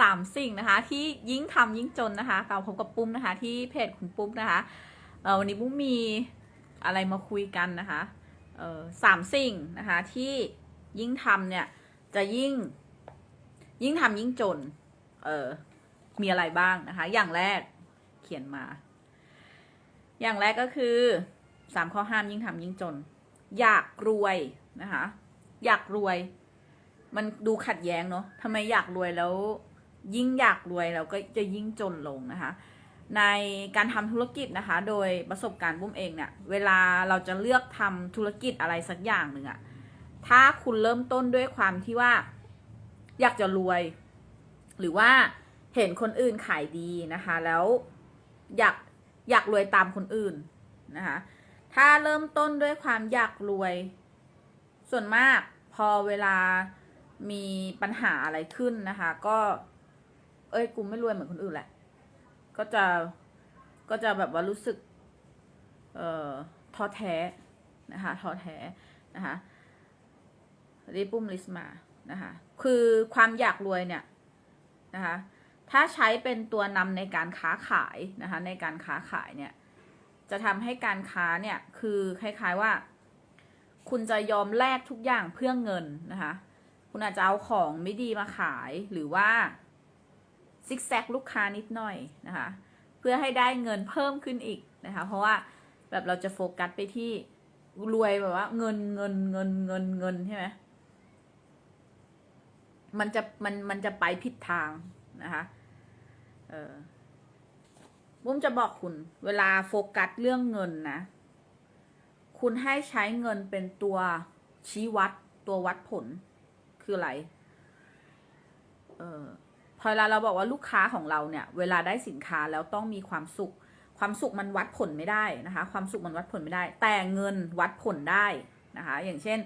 สามสิ่งนะคะ ที่ยิ่งทำยิ่งจนนะคะกลับพบกับปุ้มนะคะ ที่เพจคุณปุ้มนะคะเวันนี้ปุ้มมีอะไรมาคุยกันนะคะสามสิ่งนะคะ ที่ยิ่งทำเนี่ยจะยิ่งยิ่งทำยิ่งจน เออมีอะไรบ้างนะคะ อย่างแรกเขียนมา อย่างแรกก็คือสามข้อห้ามยิ่งทำยิ่งจน อยากรวยนะคะ อยากรวย มันดูขัดแย้งเนาะทำไมอยากรวยแล้ว ยิ่งอยากรวยเราก็จะยิ่งจนลงนะคะ ในการทำธุรกิจนะคะ โดยประสบการณ์ปุ้มเองเนี่ย เวลาเราจะเลือกทำธุรกิจอะไรสักอย่างหนึ่งอะถ้าคุณเริ่มต้นด้วยความที่ว่า อยากจะรวย หรือว่าเห็นคนอื่นขายดีนะคะ แล้วอยากอยากรวยตามคนอื่นนะคะ ถ้าเริ่มต้นด้วยความอยากรวย ส่วนมากพอเวลามีปัญหาอะไรขึ้นนะคะ ก็ เอ้ยกูไม่รวยเหมือนคนอื่นแหละ ก็จะก็จะแบบว่ารู้สึก เอ่อท้อแท้นะคะท้อแท้นะคะรีปุ้มลิสต์มานะคะคือความอยากรวยเนี่ยนะคะถ้าใช้เป็นตัวนำในการค้าขายนะคะในการค้าขายเนี่ยจะทำให้การค้าเนี่ยคือคล้ายๆว่า คุณจะยอมแลกทุกอย่างเพื่อเงินนะคะคุณอาจจะเอาของไม่ดีมาขายหรือว่า ซิกแซกลูกค้านิดหน่อยนะคะ เพื่อให้ได้เงินเพิ่มขึ้นอีกนะคะ เพราะว่าแบบเราจะโฟกัสไปที่รวยแบบว่า เงินเงินเงินเงินเงินใช่ไหมมันจะมันมันจะไปผิดทางนะคะเออบุ้มจะบอกคุณ เวลาโฟกัสเรื่องเงินนะ คุณให้ใช้เงินเป็นตัวชี้วัดตัววัดผลคืออะไร เออ พอเวลาเราบอกว่าลูกค้าของเราเนี่ย เวลาได้สินค้าแล้วต้องมีความสุข ความสุขมันวัดผลไม่ได้นะคะ ความสุขมันวัดผลไม่ได้ แต่เงินวัดผลได้นะคะ อย่างเช่น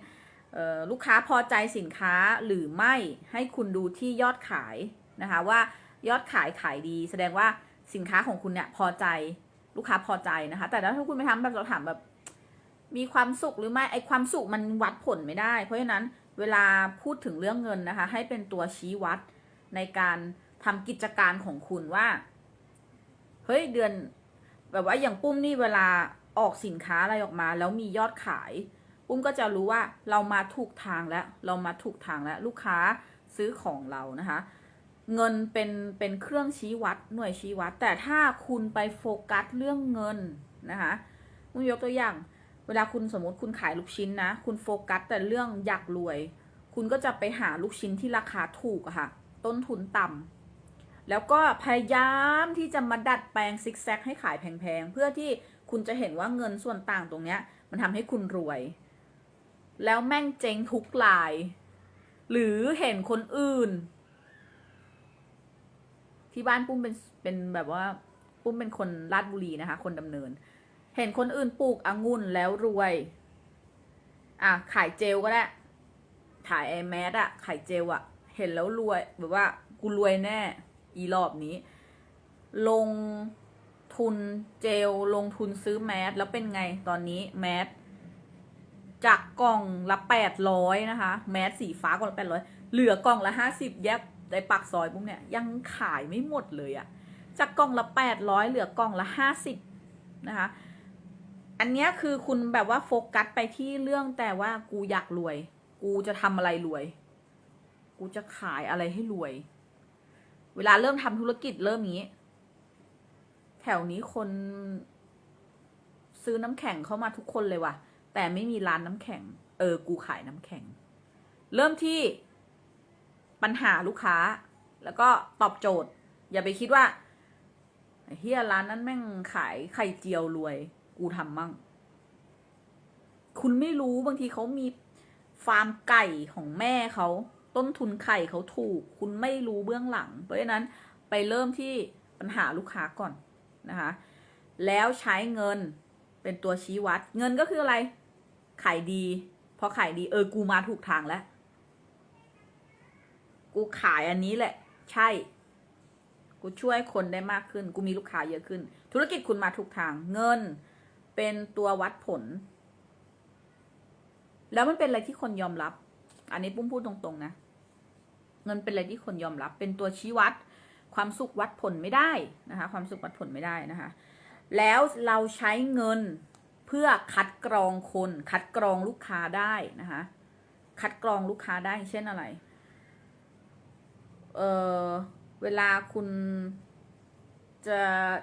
ลูกค้าพอใจสินค้าหรือไม่ให้คุณดูที่ยอดขายนะคะว่ายอดขายขายดี แสดงว่าสินค้าของคุณเนี่ยพอใจลูกค้าพอใจนะคะ แต่ถ้าคุณไปทำแบบเราถามแบบมีความสุขหรือไม่ไอความสุขมันวัดผลไม่ได้ เพราะฉะนั้นเวลาพูดถึงเรื่องเงินนะคะ ให้เป็นตัวชี้วัด ในการทำกิจการของคุณว่า เฮ้ยเดือน แบบว่าอย่างปุ้มนี่เวลาออกสินค้าอะไรออกมา แล้วมียอดขาย ปุ้มก็จะรู้ว่าเรามาถูกทางแล้ว เรามาถูกทางแล้ว ลูกค้าซื้อของเรานะคะ เงินเป็นเป็นเครื่องชี้วัดหน่วยชี้วัด แต่ถ้าคุณไปโฟกัสเรื่องเงินนะคะมุยยกตัวอย่าง เวลาคุณสมมติคุณขายลูกชิ้นนะ คุณโฟกัสแต่เรื่องอยากรวย คุณก็จะไปหาลูกชิ้นที่ราคาถูกอะค่ะ ต้นทุนต่ำแล้วก็พยายามที่จะมาดัดแปลงซิกแซกให้ขายแพงๆ เพื่อที่คุณจะเห็นว่าเงินส่วนต่างตรงเนี้ย มันทำให้คุณรวย แล้วแม่งเจ๊งทุกลาย หรือเห็นคนอื่น ที่บ้านปุ้มเป็นเป็นแบบว่า ปุ้มเป็นคนลาดบุรีนะคะ คนดำเนิน เห็นคนอื่นปลูกองุ่นแล้วรวย อะขายเจลก็ได้ขายไอแมสอะขายเจลอะ เห็นแล้วรวยแบบว่ากูรวยแน่ อีรอบนี้ ลงทุนเจลลงทุนซื้อแมสแล้วเป็นไงตอนนี้แมสจากกล่องละแปดร้อยนะคะ แมสสีฟ้ากล่องละแปดร้อยเหลือกล่องละห้าสิบแยบในปักซอยปุ๊บเนี่ยยังขายไม่หมดเลยอะจากกล่องละแปดร้อยเหลือกล่องละห้าสิบนะคะ อันนี้คือคุณแบบว่าโฟกัสไปที่เรื่องแต่ว่ากูอยากรวย กูจะทำอะไรรวย กูจะขายอะไรให้รวย เวลาเริ่มทำธุรกิจเริ่มนี้ แถวนี้คน ซื้อน้ำแข็งเข้ามาทุกคนเลยว่ะ แต่ไม่มีร้านน้ำแข็ง เออ กูขายน้ำแข็ง เริ่มที่ปัญหาลูกค้า แล้วก็ตอบโจทย์ อย่าไปคิดว่าเฮียร้านนั้นแม่งขายไข่เจียวรวย กูทำมั่ง คุณไม่รู้บางทีเขามีฟาร์มไก่ของแม่เขา ต้นทุนไข่เขาถูก คุณไม่รู้เบื้องหลัง เพราะฉะนั้นไปเริ่มที่ปัญหาลูกค้าก่อนนะคะ แล้วใช้เงินเป็นตัวชี้วัด เงินก็คืออะไร ขายดี พอขายดีเออ กูมาถูกทางแล้ว กูขายอันนี้แหละ ใช่ กูช่วยคนได้มากขึ้น กูมีลูกค้าเยอะขึ้น ธุรกิจคุณมาถูกทาง เงินเป็นตัววัดผล แล้วมันเป็นอะไรที่คนยอมรับ อันนี้ปุ้มพูดตรงๆนะ เงินเป็นอะไรที่คนยอมรับ เป็นตัวชี้วัด ความสุขวัดผลไม่ได้นะคะ ความสุขวัดผลไม่ได้นะคะ แล้วเราใช้เงินเพื่อคัดกรองคน คัดกรองลูกค้าได้นะคะ คัดกรองลูกค้าได้เช่นอะไร เออเวลาคุณจะ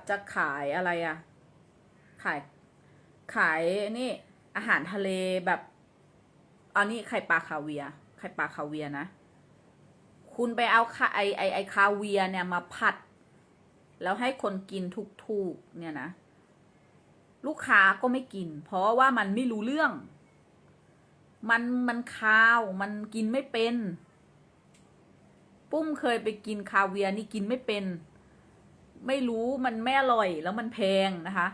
จะขายอะไรอะขายขายนี่ อาหารทะเลแบบอันนี้ไข่ปลาคาเวียไข่ปลาคาเวียนะ คุณไปเอาคาไอไอไอคาเวียเนี่ยมาผัด แล้วให้คนกินถูกๆเนี่ยนะ ลูกค้าก็ไม่กิน เพราะว่ามันไม่รู้เรื่อง มันมันคาวมันกินไม่เป็น ปุ้มเคยไปกินคาเวียนี่กินไม่เป็น ไม่รู้มันไม่อร่อยแล้วมันแพงนะคะ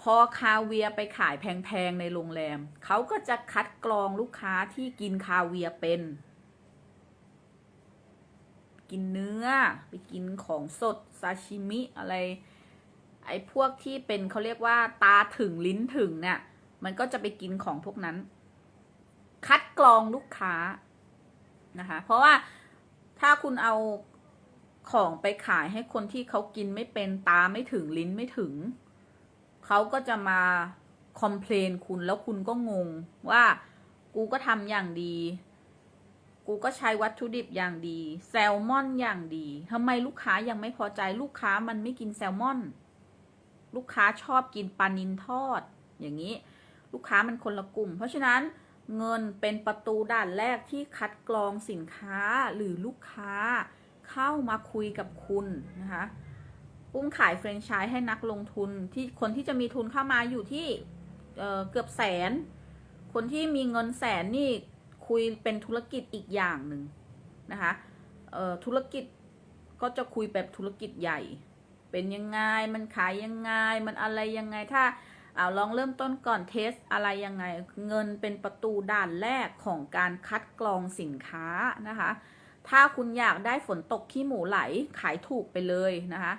พอคาเวียไปขายแพงๆในโรงแรม เขาก็จะคัดกรองลูกค้าที่กินคาเวียเป็น กินเนื้อ ไปกินของสดซาชิมิอะไร ไอ้พวกที่เป็นเขาเรียกว่า ตาถึงลิ้นถึงเนี่ย มันก็จะไปกินของพวกนั้น คัดกรองลูกค้านะคะ เพราะว่าถ้าคุณเอาของไปขายให้คนที่เขากินไม่เป็นตาไม่ถึงลิ้นไม่ถึง เขาก็จะมาคอมเพลนคุณแล้วคุณก็งงว่ากูก็ทำอย่างดี กูก็ใช้วัตถุดิบอย่างดี แซลมอนอย่างดีทำไมลูกค้ายังไม่พอใจลูกค้ามันไม่กินแซลมอน ลูกค้าชอบกินปลานินทอด อย่างนี้ ลูกค้ามันคนละกลุ่ม เพราะฉะนั้นเงินเป็นประตูด่านแรกที่คัดกรองสินค้าหรือลูกค้าเข้ามาคุยกับคุณนะคะปุ้มขายแฟรนไชส์ให้นักลงทุนที่คนที่จะมีทุนเข้ามาอยู่ที่เเกือบแสน คนที่มีเงินแสนนี่ คุยเป็นธุรกิจอีกอย่างหนึ่งนะคะธุรกิจก็จะคุยแบบธุรกิจใหญ่ เป็นยังไง มันขายยังไง มันอะไรยังไง ถ้าเอาลองเริ่มต้นก่อนเทสอะไรยังไง เงินเป็นประตูด่านแรกของการคัดกรองสินค้านะคะ ถ้าคุณอยากได้ฝนตกขี้หมูไหลขายถูกไปเลยนะคะ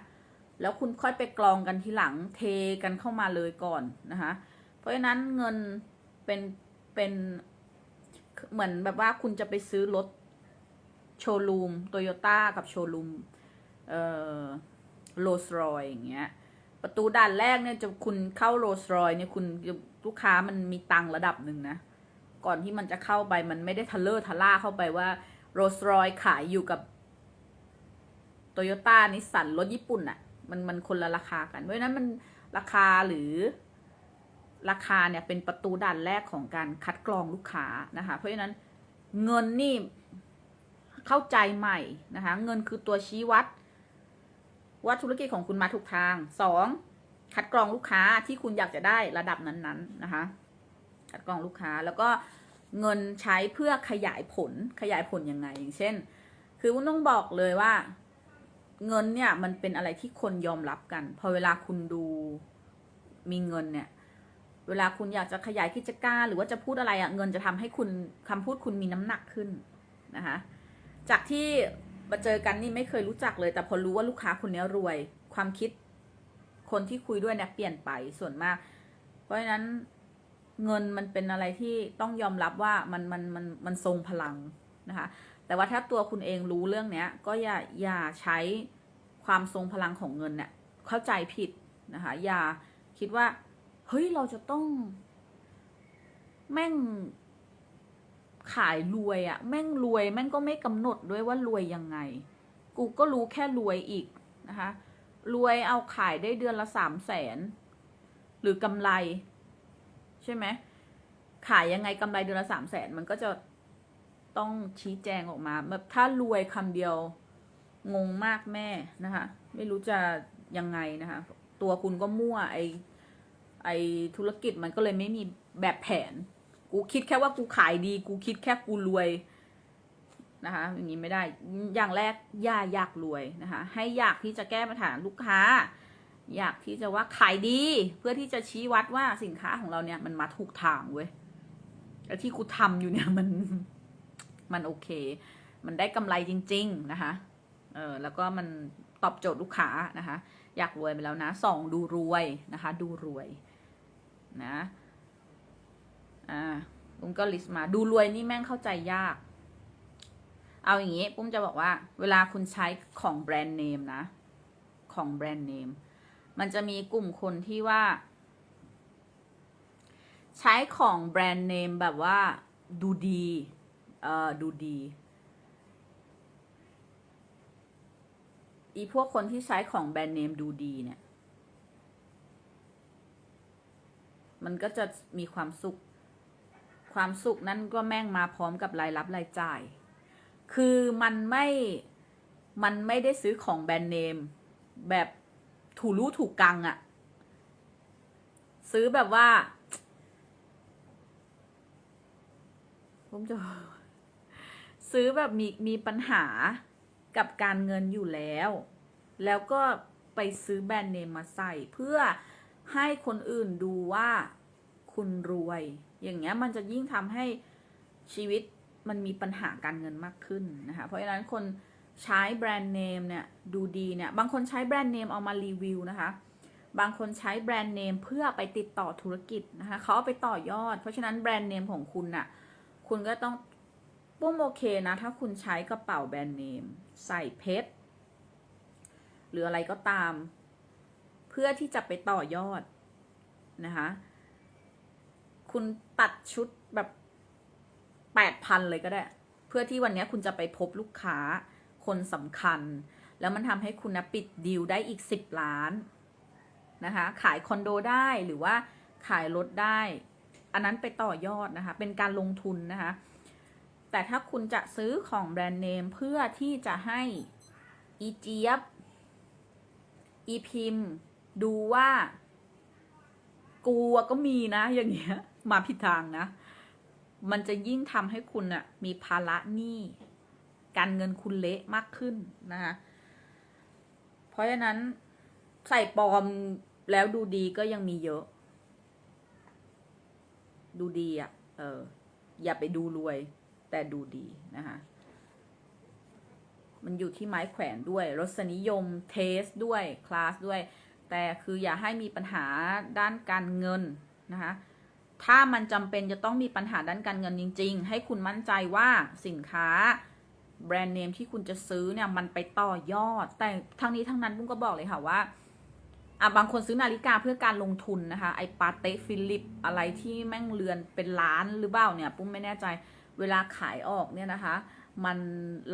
แล้วคุณค่อยไปกรองกันทีหลังเทกันเข้ามาเลยก่อนนะคะ เพราะฉะนั้นเงินเป็นเป็น เหมือนแบบว่าคุณจะไปซื้อรถโชว์รูมโตโยต้ากับโชว์รูมเอ่อโรสรอยอย่างเงี้ย ประตูด่านแรกเนี่ยจะคุณเข้าโรสรอยเนี่ยคุณลูกค้ามันมีตังระดับหนึ่งนะ ก่อนที่มันจะเข้าไปมันไม่ได้ทะเลอร์ทะล่าเข้าไปว่าโรสรอยขายอยู่กับโตโยต้านิสสันรถญี่ปุ่นอะมันมันคนละราคากัน เพราะนั้นมันราคาหรือ ราคาเนี่ยเป็นประตูด่านแรกของการคัดกรองลูกค้านะคะ เพราะฉะนั้นเงินนี่เข้าใจใหม่นะคะ เงินคือตัวชี้วัดว่าธุรกิจของคุณมาถูกทางสองคัดกรองลูกค้าที่คุณอยากจะได้ระดับนั้นๆนนนะคะ คัดกรองลูกค้าแล้วก็เงินใช้เพื่อขยายผลขยายผลยังไง อย่างเช่น คือวุ้นต้องบอกเลยว่า เงินเนี่ยมันเป็นอะไรที่คนยอมรับกัน พอเวลาคุณดูมีเงินเนี่ย เวลาคุณอยากจะขยายกิจการ หรือว่าจะพูดอะไรอะ่ะเงินจะทำให้คุณคำพูดคุณมีน้ำหนักขึ้นนะคะจากที่มาเจอกันนี่ไม่เคยรู้จักเลย แต่พอรู้ว่าลูกค้าคนนี้รวย ความคิด คนที่คุยด้วยเนี่ยเปลี่ยนไปส่วนมาก เพราะฉะนั้นเงินมันเป็นอะไรที่ต้องยอมรับว่ามันมันมันมันทรงพลังนะคะแต่ว่าถ้าตัวคุณเองรู้เรื่องเนี้ย ก็อย่าอย่าใช้ความทรงพลังของเงินเนี่ยเข้าใจผิดนะคะอย่าคิดว่า เฮ้ยเราจะต้อง แม่งขายรวยอะแม่งรวย แม่งก็ไม่กำหนดด้วยว่ารวยยังไง กูก็รู้แค่รวยอีกนะคะรวยเอาขายได้เดือนละสามแสนหรือกำไร ใช่ไหมขายยังไงกำไรเดือนละสามแสนมันก็จะต้องชี้แจงออกมาแบบถ้ารวยคำเดียวงงมากแม่นะคะ ไม่รู้จะยังไงนะคะ ตัวคุณก็มั่วไอ ไอธุรกิจมันก็เลยไม่มีแบบแผน กูคิดแค่ว่ากูขายดี กูคิดแค่กูรวยนะคะอย่างนี้ไม่ได้อย่างแรกอย่าอยากรวยนะคะให้อยากที่จะแก้ปัญหาลูกค้า อยากที่จะว่าขายดี เพื่อที่จะชี้วัดว่าสินค้าของเราเนี่ยมันมาถูกทางเว้ยแล้วที่กูทำอยู่เนี่ยมันมันโอเค มันได้กำไรจริง ๆนะคะเออแล้วก็มันตอบโจทย์ลูกค้านะคะ อยากรวยไปแล้วนะสองดูรวยนะคะ ดูรวย นะอ่าลุงก็ลิสต์มาดูรวยนี่แม่งเข้าใจยาก เอาอย่างนี้ปุ้มจะบอกว่า เวลาคุณใช้ของแบรนด์เนมนะ ของแบรนด์เนมมันจะมีกลุ่มคนที่ว่า ใช้ของแบรนด์เนมแบบว่าดูดีเอ่อดูดีอีพวกคนที่ใช้ของแบรนด์เนมดูดีเนี่ย มันก็จะมีความสุข ความสุขนั่นก็แม่งมาพร้อมกับรายรับรายจ่าย คือมันไม่ มันไม่ได้ซื้อของแบรนด์เนม แบบถูรู้ถูกกังอะซื้อแบบว่า ผมจะ ซื้อแบบมีมีปัญหากับการเงินอยู่แล้ว แล้วก็ไปซื้อแบรนด์เนมมาใส่เพื่อ ให้คนอื่นดูว่าคุณรวย อย่างเงี้ยมันจะยิ่งทำให้ชีวิตมันมีปัญหาการเงินมากขึ้นนะคะ เพราะฉะนั้นคนใช้แบรนด์เนมเนี่ยดูดีเนี่ย บางคนใช้แบรนด์เนมเอามารีวิวนะคะ บางคนใช้แบรนด์เนมเพื่อไปติดต่อธุรกิจนะคะเขาเอาไปต่อยอด เพราะฉะนั้นแบรนด์เนมของคุณน่ะ คุณก็ต้องปุ้มโอเคนะ ถ้าคุณใช้กระเป๋าแบรนด์เนม ใส่เพชรหรืออะไรก็ตาม พื่อที่จะไปต่อยอดนะคะ คุณตัดชุดแบบแปดพันเลยก็ได้ เพื่อที่วันนี้คุณจะไปพบลูกค้าคนสำคัญ แล้วมันทำให้คุณนะปิดดีลได้อีกสิบล้านนะคะ ขายคอนโดได้หรือว่าขายรถได้ อันนั้นไปต่อยอดนะคะ เป็นการลงทุนนะคะ แต่ถ้าคุณจะซื้อของแบรนด์เนมเพื่อที่จะให้อีเจี๊ยบอีพิมพ์ ดูว่า กูอะก็มีนะ อย่างเงี้ย มาผิดทางนะ มันจะยิ่งทำให้คุณอะมีภาระหนี้การเงินคุณเละมากขึ้นนะคะ เพราะฉะนั้นใส่ปลอมแล้วดูดีก็ยังมีเยอะ ดูดีอะ่ะ เออ อย่าไปดูรวย แต่ดูดีนะคะมันอยู่ที่ไม้แขวนด้วย รสนิยม เทสด้วย คลาสด้วย แต่คืออย่าให้มีปัญหาด้านการเงินนะคะถ้ามันจำเป็นจะต้องมีปัญหาด้านการเงินจริง ๆ ให้คุณมั่นใจว่าสินค้าแบรนด์เนมที่คุณจะซื้อเนี่ยมันไปต่อยอด แต่ทั้งนี้ทั้งนั้นปุ้มก็บอกเลยค่ะว่าอะบางคนซื้อนาฬิกาเพื่อการลงทุนนะคะไอปาเต้ฟิลิปอะไรที่แม่งเรือนเป็นล้านหรือเปล่าเนี่ยปุ้มไม่แน่ใจเวลาขายออกเนี่ยนะคะ มัน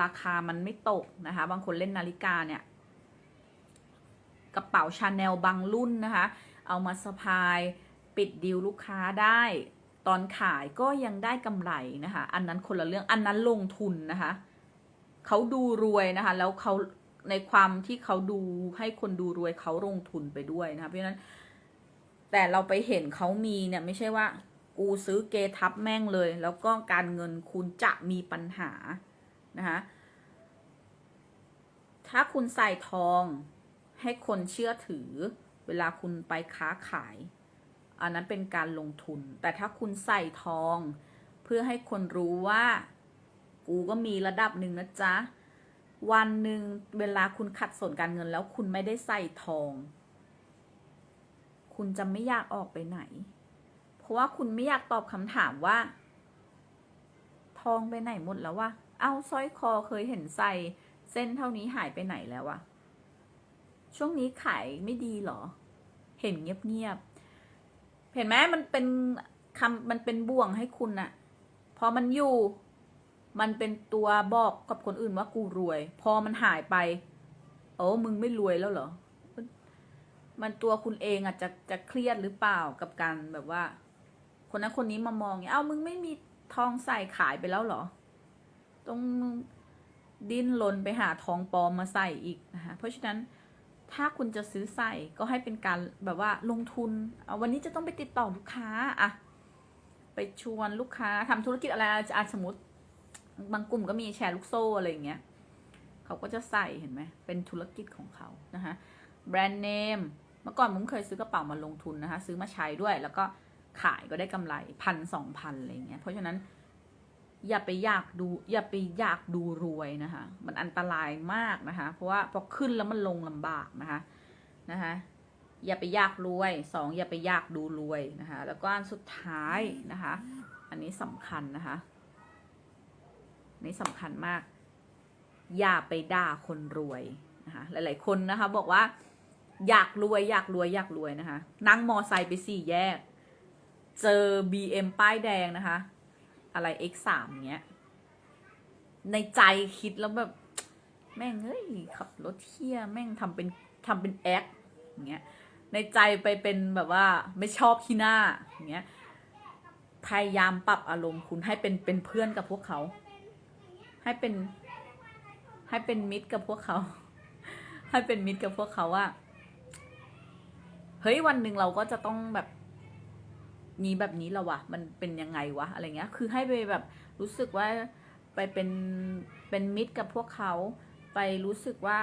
ราคามันไม่ตกนะคะ บางคนเล่นนาฬิกาเนี่ย กระเป๋าชาแนลบางรุ่นนะคะ เอามาสะพายปิดดีลลูกค้าได้ตอนขายก็ยังได้กำไรนะคะ อันนั้นคนละเรื่องอันนั้นลงทุนนะคะเขาดูรวยนะคะ แล้วเขาในความที่เขาดูให้คนดูรวยเขาลงทุนไปด้วยนะคะเพราะฉะนั้น แต่เราไปเห็นเขามีเนี่ยไม่ใช่ว่า กูซื้อเกทับแม่งเลย แล้วก็การเงินคุณจะมีปัญหานะคะถ้าคุณใส่ทอง ให้คนเชื่อถือ เวลาคุณไปค้าขาย อันนั้นเป็นการลงทุน แต่ถ้าคุณใส่ทอง เพื่อให้คนรู้ว่า กูก็มีระดับหนึ่งนะจ๊ะ วันหนึ่งเวลาคุณขัดสนการเงินแล้วคุณไม่ได้ใส่ทอง คุณจะไม่อยากออกไปไหน เพราะว่าคุณไม่อยากตอบคำถามว่า ทองไปไหนหมดแล้ววะ เอาสร้อยคอเคยเห็นใส่เส้นเท่านี้หายไปไหนแล้ววะ ช่วงนี้ขายไม่ดีหรอ เห็นเงียบๆ เห็นไหมมันเป็นคำมันเป็นบ่วงให้คุณอะพอมันอยู่ มันเป็นตัวบอกกับคนอื่นว่ากูรวย พอมันหายไป โอ้มึงไม่รวยแล้วเหรอ มันตัวคุณเองอะจะจะเครียดหรือเปล่ากับการแบบว่า คนนั้นคนนี้มามองอย่างเงี้ยเอ้ามึงไม่มีทองใส่ขายไปแล้วเหรอต้องดิ้นรนไปหาทองปลอมมาใส่อีกนะคะเพราะฉะนั้น ถ้าคุณจะซื้อใส่ก็ให้เป็นการแบบว่าลงทุนเอาวันนี้จะต้องไปติดต่อลูกค้าอะไปชวนลูกค้าทำธุรกิจอะไรอาจสมมติ บางกลุ่มก็มีแชร์ลูกโซ่อะไรอย่างเงี้ยเขาก็จะใส่เห็นไหมเป็นธุรกิจของเขานะคะแบรนด์เนมเมื่อก่อนผมเคยซื้อกระเป๋ามาลงทุนนะคะ ซื้อมาใช้ด้วย แล้วก็ขายก็ได้กำไรพันสองพันอะไรอย่างเงี้ยเพราะฉะนั้น อย่าไปอยากดู อย่าไปอยากดูรวยนะคะ มันอันตรายมากนะคะ เพราะว่าพอขึ้นแล้วมันลงลำบากนะคะนะคะอย่าไปอยากรวยสองอย่าไปอยากดูรวยนะคะ แล้วก็อันสุดท้ายนะคะ อันนี้สำคัญนะคะนนี้สำคัญมาก อย่าไปด่าคนรวยนะคะหลาย ๆ คนนะคะ บอกว่า อยากรวยอยากรวยอยากรวยนะคะ นั่งมอไซค์ไปสี่แยก เจอ BM ป้ายแดงนะคะ อะไร X3 เงี้ย ในใจคิดแล้วแบบ แม่งเอ้ยขับรถเที่ยแม่งทำเป็นทำเป็นแอคอย่างเงี้ย ในใจไปเป็นแบบว่าไม่ชอบที่หน้าอย่างเงี้ย พยายามปรับอารมณ์คุณให้เป็นเป็นเพื่อนกับพวกเขา ให้เป็น ให้เป็นมิตรกับพวกเขา ให้เป็นมิตรกับพวกเขาว่า เฮ้ยวันหนึ่งเราก็จะต้องแบบ มีแบบนี้แล้ววะ มันเป็นยังไงวะอะไรเงี้ย คือให้ไปแบบรู้สึกว่าไปเป็นเป็นมิตรกับพวกเขาไปรู้สึกว่า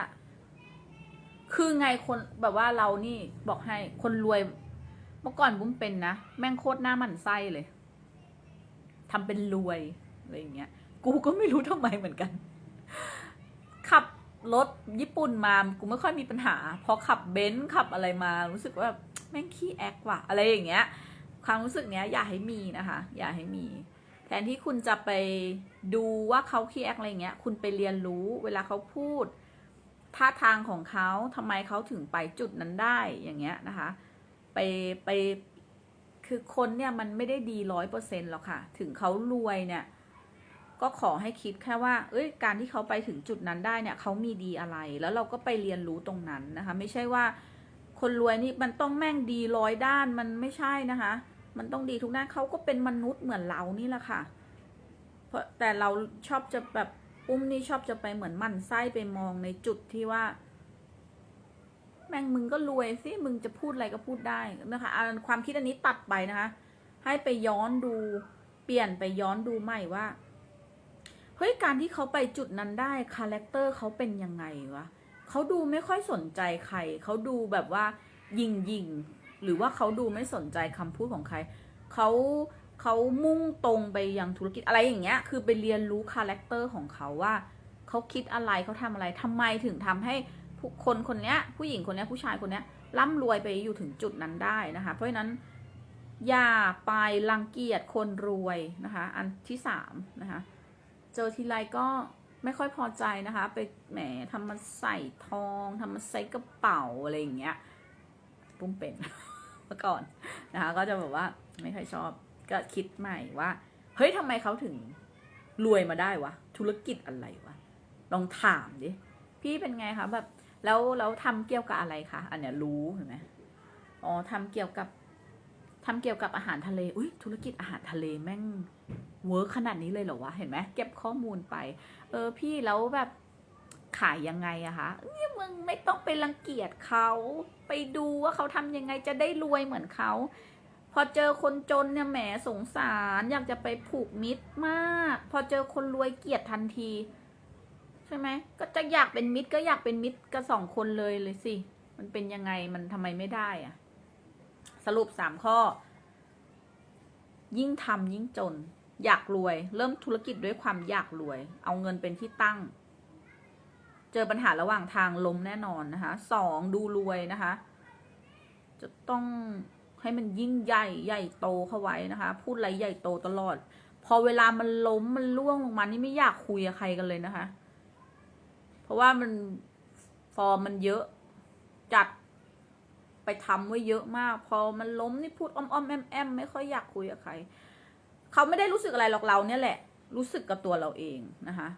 คือไงคนแบบว่าเรานี่บอกให้คนรวยเมื่อก่อนบุ้มเป็นนะแม่งโคตรหน้าหมันไส้เลยทำเป็นรวยอะไรอย่างเงี้ย กูก็ไม่รู้ทำไมเหมือนกัน ขับรถญี่ปุ่นมากูไม่ค่อยมีปัญหา พอขับเบนซ์ขับอะไรมา รู้สึกว่าแม่งขี้แอคว่ะอะไรอย่างเงี้ย ความรู้สึกเนี้ยอย่าให้มีนะคะ อย่าให้มี แทนที่คุณจะไปดูว่าเขาขี้แอคอะไรเงี้ย คุณไปเรียนรู้เวลาเขาพูดท่าทางของเขาทำไมเขาถึงไปจุดนั้นได้อย่างเงี้ยนะคะ ไปไปคือคนเนี่ยมันไม่ได้ดีร้อยเปอร์เซ็นต์หรอกค่ะ ถึงเขารวยเนี่ย ก็ขอให้คิดแค่ว่า เอ้ย การที่เขาไปถึงจุดนั้นได้เนี่ยเขามีดีอะไร แล้วเราก็ไปเรียนรู้ตรงนั้นนะคะ ไม่ใช่ว่าคนรวยนี่มันต้องแม่งดีร้อยด้านมันไม่ใช่นะคะ มันต้องดีทุกด้านเขาก็เป็นมนุษย์เหมือนเรานี่แหละค่ะ เพราะแต่เราชอบจะแบบอุ้มนี่ชอบจะไปเหมือนมันไส้ไปมองในจุดที่ว่า แม่งมึงก็รวยสิมึงจะพูดอะไรก็พูดได้นะคะความคิดอันนี้ตัดไปนะคะ ให้ไปย้อนดูเปลี่ยนไปย้อนดูใหม่ว่าเฮ้ยการที่เขาไปจุดนั้นได้คาแรคเตอร์เขาเป็นยังไงวะเขาดูไม่ค่อยสนใจใครเขาดูแบบว่ายิงยิง หรือว่าเขาดูไม่สนใจคำพูดของใครเขาเขามุ่งตรงไปยังธุรกิจอะไรอย่างเงี้ย คือไปเรียนรู้คาแรคเตอร์ของเขาว่าเขาคิดอะไรเขาทำอะไรทำไมถึงทำให้คนคนเนี้ยผู้หญิงคนเนี้ยผู้ชายคนเนี้ยร่ำรวยไปอยู่ถึงจุดนั้นได้นะคะ เพราะฉะนั้นอย่าไปรังเกียจคนรวยนะคะ อันที่สามนะคะ เจอทีไรก็ไม่ค่อยพอใจนะคะ ไปแหมทำมันใส่ทองทำมันใส่กระเป๋าอะไรอย่างเงี้ยปุ้มเป็น เมื่อก่อนนะคะ ก็จะแบบว่าไม่ค่อยชอบก็คิดใหม่ว่าเฮ้ยทำไมเขาถึงรวยมาได้วะธุรกิจอะไรวะลองถามดิพี่เป็นไงคะแบบแล้วแล้วทำเกี่ยวกับอะไรคะอันเนี้ยรู้เห็นไหมอ๋อทำเกี่ยวกับทำเกี่ยวกับอาหารทะเล อุ้ยธุรกิจอาหารทะเลแม่งเวิร์กขนาดนี้เลยเหรอวะ เห็นไหมเก็บข้อมูลไป เออพี่แล้วแบบ ขายยังไงอะคะเอ้ยมึงไม่ต้องไปรังเกียจเขาไปดูว่าเขาทำยังไงจะได้รวยเหมือนเขา พอเจอคนจนเนี่ยแหมสงสาร อยากจะไปผูกมิตรมาก พอเจอคนรวยเกลียดทันที ใช่ไหมก็จะอยากเป็นมิตรก็อยากเป็นมิตรกับสองคนเลยเลยสิ มันเป็นยังไงมันทำไมไม่ได้อะสรุปสามข้อ ยิ่งทำยิ่งจน อยากรวย เริ่มธุรกิจด้วยความอยากรวย เอาเงินเป็นที่ตั้ง เจอปัญหาระหว่างทางล้มแน่นอนนะคะสองดูรวยนะคะ จะต้องให้มันยิ่งใหญ่ใหญ่โตเข้าไว้นะคะ พูดอะไรใหญ่โตตลอด พอเวลามันล้มมันล่วงลงมานี่ไม่อยากคุยกับใครกันเลยนะคะ เพราะว่ามันฟอร์มมันเยอะจัดไปทำไว้เยอะมาก พอมันล้มนี่พูดอ้อมอ้อมแอมแอมไม่ค่อยอยากคุยกับใครเขาไม่ได้รู้สึกอะไรหรอกเราเนี่ยแหละ รู้สึกกับตัวเราเองนะคะ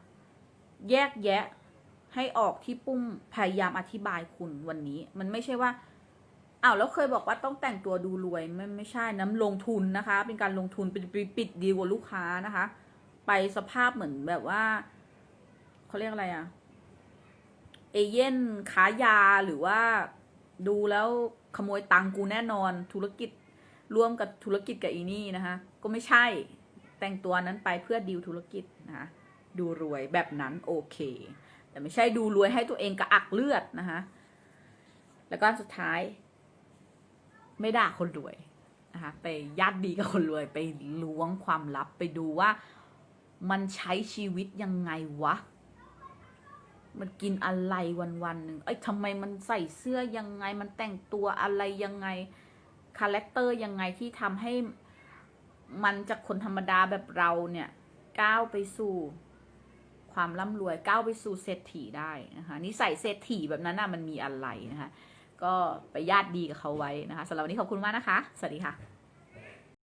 แยกแยะ ให้ออกที่ปุ้มพยายามอธิบายคุณวันนี้ มันไม่ใช่ว่าอ้าวแล้วเคยบอกว่าต้องแต่งตัวดูรวยไม่ไม่ใช่น้ำลงทุนนะคะ เป็นการลงทุนเป็นปิดดีลกับลูกค้านะคะ ไปสภาพเหมือนแบบว่าเขาเรียกอะไรอะเอเย่นขายาหรือว่าดูแล้วขโมยตังกูแน่นอนธุรกิจร่วมกับธุรกิจกับอีนี่นะคะ ก็ไม่ใช่แต่งตัวนั้นไปเพื่อดีลธุรกิจนะคะดูรวยแบบนั้นโอเค แต่ไม่ใช่ดูรวยให้ตัวเองกระอักเลือดนะคะ แล้วก็สุดท้าย ไม่ด่าคนรวยนะคะไปญาติดีกับคนรวยไปล้วงความลับไปดูว่ามันใช้ชีวิตยังไงวะ มันกินอะไรวันวันหนึ่งเอ้ยทำไมมันใส่เสื้อยังไง มันแต่งตัวอะไรยังไง คาแรคเตอร์ยังไงที่ทำให้มันจากคนธรรมดาแบบเราเนี่ย ก้าวไปสู่ ความร่ำรวยก้าวไปสู่เศรษฐีได้นะคะนิสัยเศรษฐีแบบนั้นน่ะมันมีอะไรนะคะก็ไปญาติดีกับเขาไว้นะคะสำหรับวันนี้ขอบคุณมากนะคะ สวัสดีค่ะ